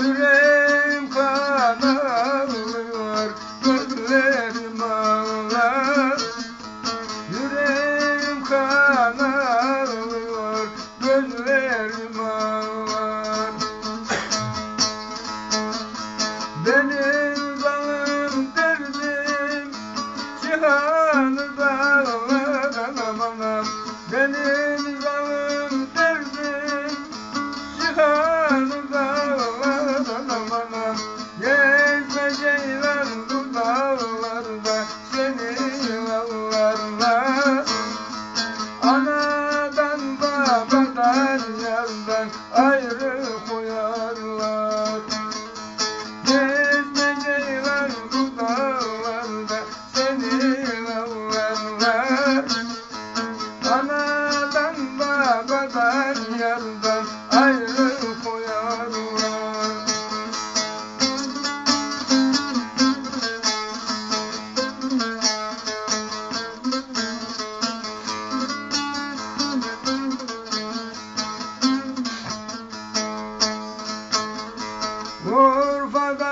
Yüreğim kan ağlıyor Gözlerim ağlar. Yüreğim kan ağlıyor Gözlerim ağlar. Benim canım derdim Cihanı dağlar. Aman aman Benim canım Urfa'da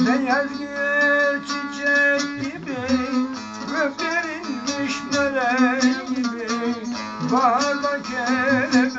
Meğer çiçek gibi Göklerin düşmeler gibi Baharda kelebek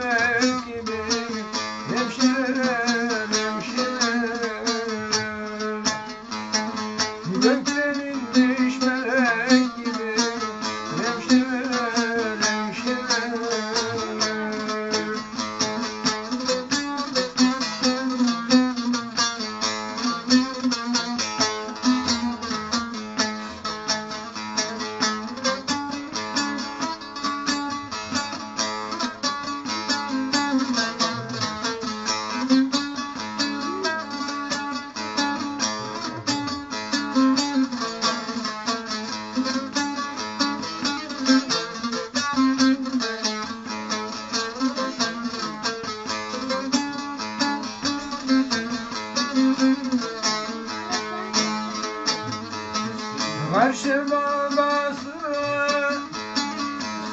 Karşı şey babası.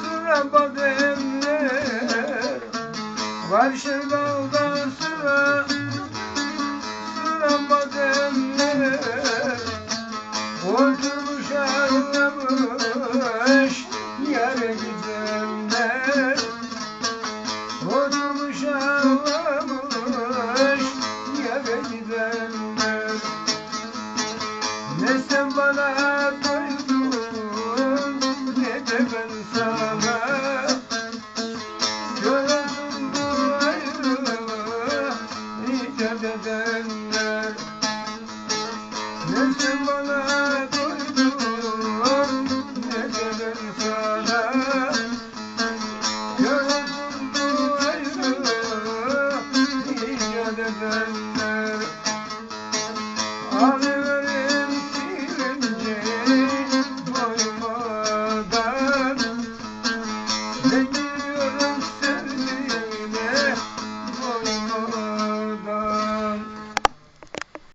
Sıra bademle. Karşı şey babası. Sıra bademle. Oturmuş ağlamış yere gidemle Oturmuş ağlamış yere gidemle Ne sen bana